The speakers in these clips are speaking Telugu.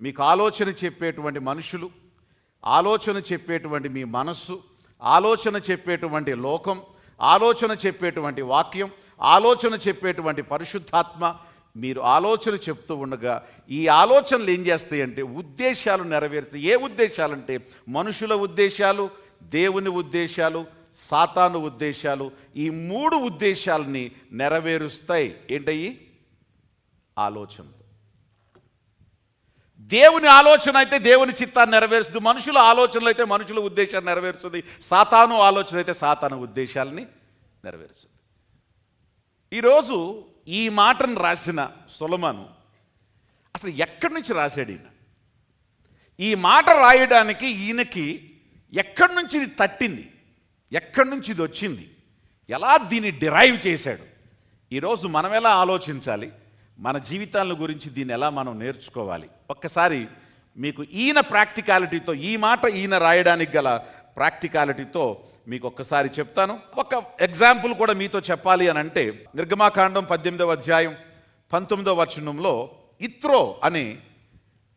మీకు ఆలోచన చెప్పేటువంటి మనుషులు ఆలోచన చెప్పేటువంటి మీ మనస్సు ఆలోచన చెప్పేటువంటి లోకం ఆలోచన చెప్పేటువంటి వాక్యం ఆలోచన చెప్పేటువంటి పరిశుద్ధాత్మ మీరు ఆలోచన చెప్తూ ఉండగా ఈ ఆలోచనలు ఏం చేస్తాయంటే ఉద్దేశాలు నెరవేరుస్తాయి. ఏ ఉద్దేశాలంటే మనుషుల ఉద్దేశాలు దేవుని ఉద్దేశాలు సాతాను ఉద్దేశాలు ఈ మూడు ఉద్దేశాలని నెరవేరుస్తాయి. ఏంటయ్యి? ఆలోచనలు దేవుని ఆలోచన అయితే దేవుని చిత్తాన్ని నెరవేరుస్తుంది మనుషుల ఆలోచనలు అయితే మనుషుల ఉద్దేశాన్ని నెరవేరుస్తుంది సాతాను ఆలోచన అయితే సాతాను ఉద్దేశాలని నెరవేరుస్తుంది. ఈరోజు ఈ మాటను రాసిన సొలమాను అసలు ఎక్కడి నుంచి రాశాడు ఈయన? ఈ మాట రాయడానికి ఈయనకి ఎక్కడి నుంచి ఇది తట్టింది? ఎక్కడి నుంచి ఇది వచ్చింది? ఎలా దీన్ని డిరైవ్ చేశాడు? ఈరోజు మనం ఎలా ఆలోచించాలి? మన జీవితాల గురించి దీన్ని ఎలా మనం నేర్చుకోవాలి? ఒక్కసారి మీకు ఈయన ప్రాక్టికాలిటీతో ఈ మాట ఈయన రాయడానికి గల ప్రాక్టికాలిటీతో మీకు ఒక్కసారి చెప్తాను. ఒక ఎగ్జాంపుల్ కూడా మీతో చెప్పాలి అని అంటే నిర్గమాకాండం పద్దెనిమిదవ అధ్యాయం పంతొమ్మిదవ వచనంలో ఇత్రో అనే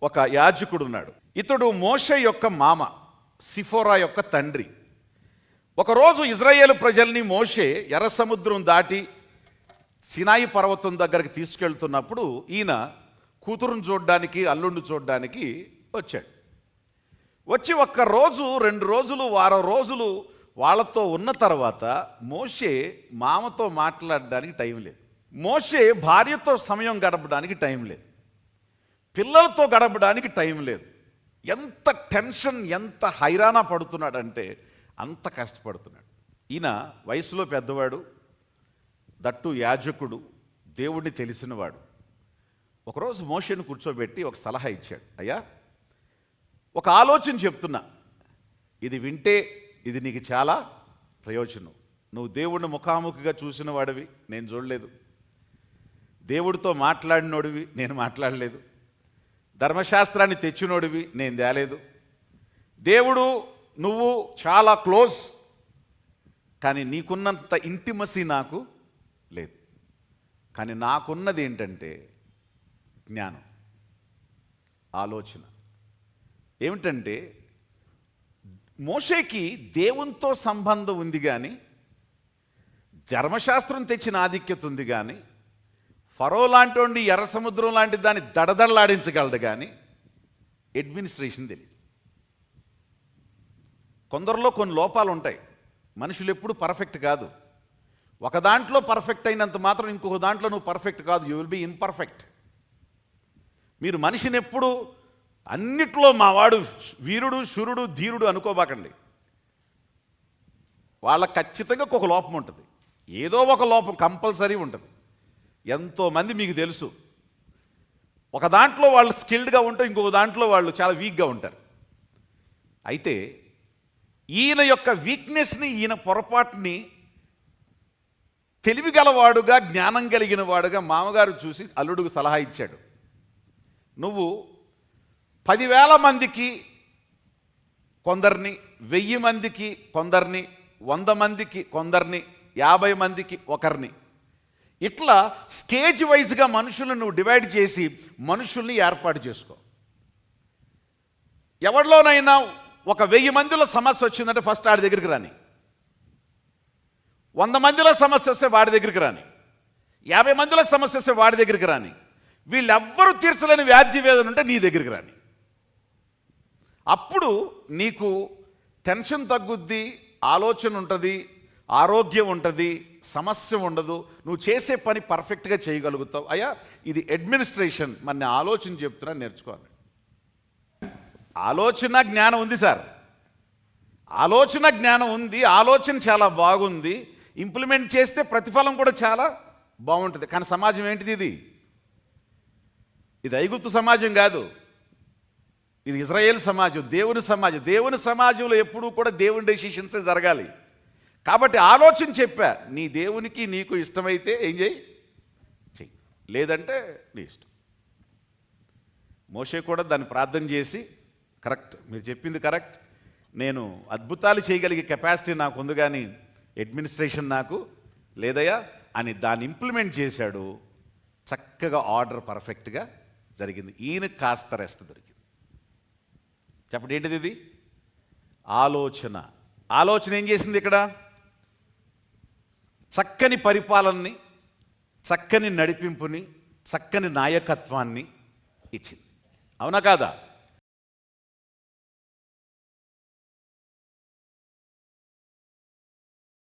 ఒక యాజకుడు ఉన్నాడు. ఇతడు మోషే యొక్క మామ సిఫోరా యొక్క తండ్రి. ఒకరోజు ఇజ్రాయేల్ ప్రజల్ని మోషే ఎర్ర సముద్రం దాటి సినాయి పర్వతం దగ్గరికి తీసుకెళ్తున్నప్పుడు ఈయన కూతురుని చూడడానికి అల్లుడిని చూడడానికి వచ్చాడు. వచ్చి ఒక్క రోజు రెండు రోజులు వారం రోజులు వాళ్ళతో ఉన్న తర్వాత మోషే మామతో మాట్లాడడానికి టైం లేదు. మోషే భార్యతో సమయం గడపడానికి టైం లేదు. పిల్లలతో గడపడానికి టైం లేదు. ఎంత టెన్షన్ ఎంత హైరాణ పడుతున్నాడంటే అంత కష్టపడుతున్నాడు. ఈయన వయసులో పెద్దవాడు దట్టు యాజకుడు దేవుడిని తెలిసినవాడు. ఒకరోజు మోషను కూర్చోబెట్టి ఒక సలహా ఇచ్చాడు. అయ్యా ఒక ఆలోచన చెప్తున్నా. ఇది వింటే ఇది నీకు చాలా ప్రయోజనం. నువ్వు దేవుణ్ణి ముఖాముఖిగా చూసిన వాడివి నేను చూడలేదు. దేవుడితో మాట్లాడినోడివి నేను మాట్లాడలేదు. ధర్మశాస్త్రాన్ని తెచ్చినోడివి నేను తేలేదు. దేవుడు నువ్వు చాలా క్లోజ్ కానీ నీకున్నంత ఇంటిమసీ నాకు కానీ నాకున్నది ఏంటంటే జ్ఞానం ఆలోచన. ఏమిటంటే మోషేకి దేవునితో సంబంధం ఉంది కానీ ధర్మశాస్త్రం తెచ్చిన ఆధిక్యత ఉంది కానీ ఫరో లాంటి ఎర్ర సముద్రం లాంటి దాన్ని దడదడలాడించగలడు కానీ అడ్మినిస్ట్రేషన్ తెలియదు కొందరిలో కొన్ని లోపాలు ఉంటాయి మనుషులు ఎప్పుడు పర్ఫెక్ట్ కాదు. ఒక దాంట్లో పర్ఫెక్ట్ అయినంత మాత్రం ఇంకొక దాంట్లో నువ్వు పర్ఫెక్ట్ కాదు. యూ విల్ బి ఇంపర్ఫెక్ట్ మీరు మనిషిని ఎప్పుడు అన్నిట్లో మావాడు వీరుడు శురుడు ధీరుడు అనుకోబాకండి. వాళ్ళకి ఖచ్చితంగా ఒక లోపం ఉంటుంది. ఏదో ఒక లోపం కంపల్సరీ ఉంటుంది. ఎంతోమంది మీకు తెలుసు. ఒక దాంట్లో వాళ్ళు స్కిల్డ్గా ఉంటే ఇంకొక దాంట్లో వాళ్ళు చాలా వీక్గా ఉంటారు. అయితే ఈయన యొక్క వీక్నెస్ని ఈయన పొరపాటుని తెలివిగలవాడుగా జ్ఞానం కలిగిన వాడుగా మామగారు చూసి అల్లుడుకు సలహా ఇచ్చాడు. నువ్వు పదివేల మందికి కొందరిని వెయ్యి మందికి కొందరిని వంద మందికి కొందరిని యాభై మందికి ఒకరిని. ఇట్లా స్టేజ్ వైజ్గా మనుషులను నువ్వు డివైడ్ చేసి మనుషుల్ని ఏర్పాటు చేసుకో. ఎవరిలోనైనా ఒక వెయ్యి మందిలో సమస్య వచ్చిందంటే ఫస్ట్ ఆడి దగ్గరికి రాని. వంద మందిలో సమస్య వస్తే వాడి దగ్గరికి రాని. యాభై మందిలో సమస్య వస్తే వాడి దగ్గరికి రాని. వీళ్ళెవ్వరూ తీర్చలేని వ్యాధి వేదన ఉంటే నీ దగ్గరికి రాని. అప్పుడు నీకు టెన్షన్ తగ్గుద్ది ఆలోచన ఉంటుంది ఆరోగ్యం ఉంటుంది సమస్య ఉండదు. నువ్వు చేసే పని పర్ఫెక్ట్గా చేయగలుగుతావు. అయ్యా ఇది అడ్మినిస్ట్రేషన్. మన ఆలోచన చెప్తున్నా నేర్చుకోవాలి ఆలోచన జ్ఞానం ఉంది సార్. ఆలోచన జ్ఞానం ఉంది ఆలోచన చాలా బాగుంది. ఇంప్లిమెంట్ చేస్తే ప్రతిఫలం కూడా చాలా బాగుంటుంది. కానీ సమాజం ఏంటిది ఇది? ఇది ఐగుప్తు సమాజం కాదు. ఇది ఇజ్రాయేల్ సమాజం దేవుని సమాజం. దేవుని సమాజంలో ఎప్పుడూ కూడా దేవుని డెసిషన్సే జరగాలి. కాబట్టి ఆలోచన చెప్పా నీ దేవునికి నీకు ఇష్టమైతే ఏం చేయి? చెయ్యి. లేదంటే నీ ఇష్టం. మోషే కూడా దాన్ని ప్రార్థన చేసి కరెక్ట్ మీరు చెప్పింది కరెక్ట్. నేను అద్భుతాలు చేయగలిగే కెపాసిటీ నాకు ఉంది కానీ అడ్మినిస్ట్రేషన్ నాకు లేదయ్యా అని దాన్ని ఇంప్లిమెంట్ చేశాడు. చక్కగా ఆర్డర్ పర్ఫెక్ట్గా జరిగింది. ఈయన కాస్త రెస్ట్ దొరికింది. చెప్పండి ఏంటిది ఇది? ఆలోచన. ఆలోచన ఏం చేసింది ఇక్కడ? చక్కని పరిపాలనని చక్కని నడిపింపుని చక్కని నాయకత్వాన్ని ఇచ్చింది. అవునా కాదా?